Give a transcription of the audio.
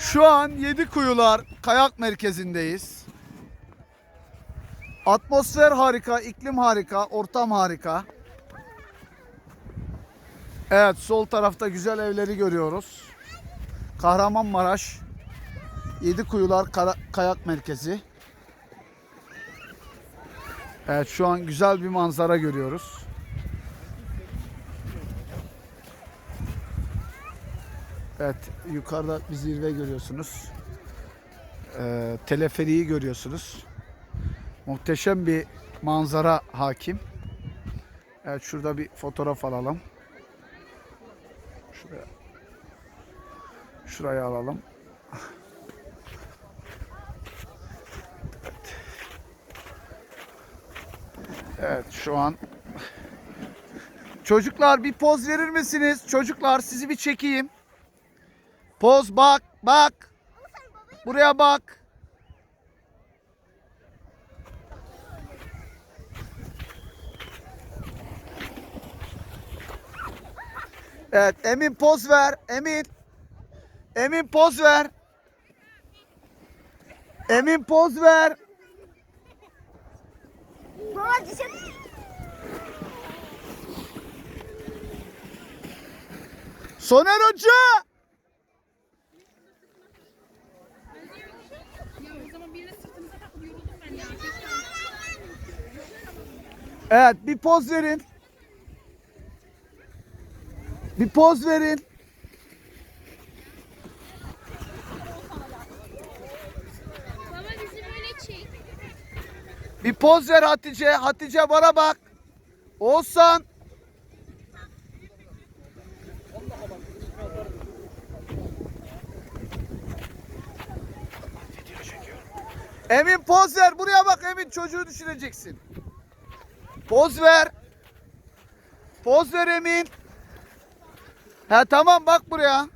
Şu an Yedi Kuyular Kayak Merkezi'ndeyiz. Atmosfer harika, iklim harika, ortam harika. Evet, sol tarafta güzel evleri görüyoruz. Kahramanmaraş Yedi Kuyular Kayak Merkezi. Evet, şu an güzel bir manzara görüyoruz. Evet, yukarıda bir zirve görüyorsunuz. Ee, teleferiği görüyorsunuz. Muhteşem bir manzara hakim. Evet, şurada bir fotoğraf alalım. Şuraya. Şuraya alalım. Evet. Evet, şu an Çocuklar bir poz verir misiniz? Çocuklar sizi bir çekeyim. Poz bak bak. Buraya bak. Evet Emin poz ver. Emin. Emin poz ver. Emin poz ver. Baba dışarı. Soner Hoca. Evet bir poz verin. Bir poz verin. Baba bizi böyle çek. Bir poz ver Hatice. Hatice bana bak. Oğuzhan. Emin poz ver. Buraya bak Emin çocuğu düşüreceksin. Poz ver. Poz ver Emin. Ha tamam bak buraya.